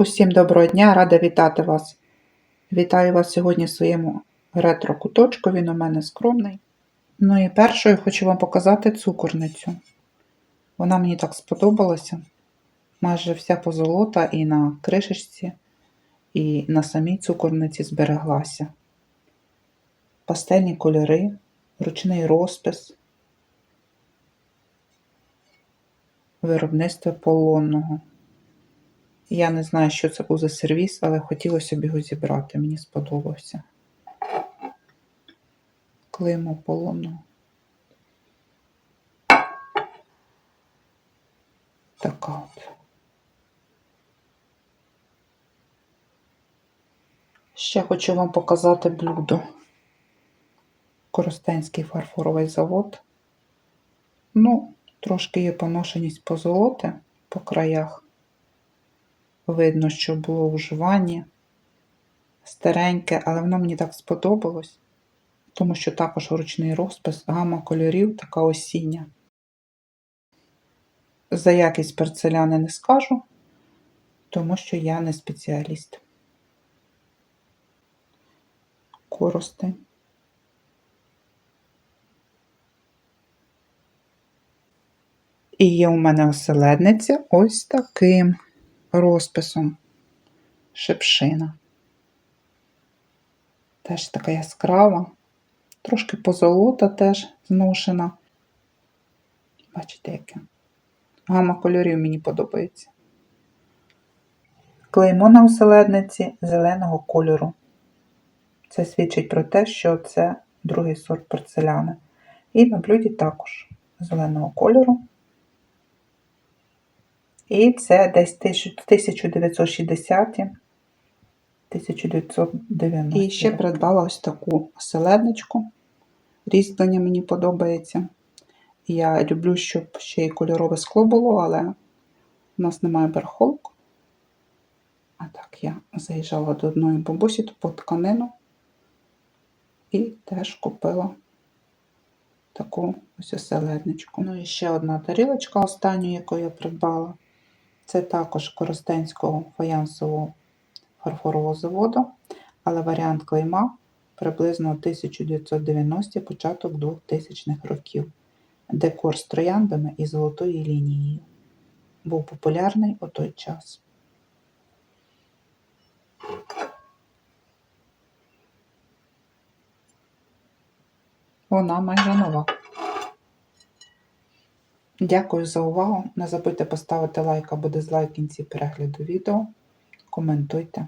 Усім доброго дня, рада вітати вас. Вітаю вас сьогодні в своєму ретро-куточку, він у мене скромний. Ну і першою хочу вам показати цукорницю. Вона мені так сподобалася. Майже вся позолота і на кришечці, і на самій цукорниці збереглася. Пастельні кольори, ручний розпис, виробництво полонного. Я не знаю, що це був за сервіс, але хотілося б його зібрати. Мені сподобався. Клеймо полону. Така от. Ще хочу вам показати блюдо. Коростенський фарфоровий завод. Ну, трошки є поношеність по позолоти по краях. Видно, що було вживанні стареньке, але воно мені так сподобалось, тому що також ручний розпис, гама кольорів, така осіння. За якість порцеляни не скажу, тому що я не спеціаліст. Корости. І є у мене оселедниця ось таким розписом шипшина. Теж така яскрава, трошки позолота теж зношена. Бачите, яке? Гама кольорів мені подобається. Клеймо на оселедниці зеленого кольору. Це свідчить про те, що це другий сорт порцеляни. І на блюді також зеленого кольору. І це десь 1960 1990 І ще придбала ось таку оселедничку. Різьблення мені подобається. Я люблю, щоб ще й кольорове скло було, але в нас немає барахолок. А так, я заїжджала до одної бабусі по тканину і теж купила таку ось оселедничку. Ну і ще одна тарілочка останню, яку я придбала. Це також Коростенського фаянсового фарфорового заводу, але варіант клейма приблизно 1990 початок 2000-х років. Декор з трояндами і золотою лінією. Був популярний у той час. Вона майже нова. Дякую за увагу. Не забудьте поставити лайк або дизлайк в кінці перегляду відео. Коментуйте.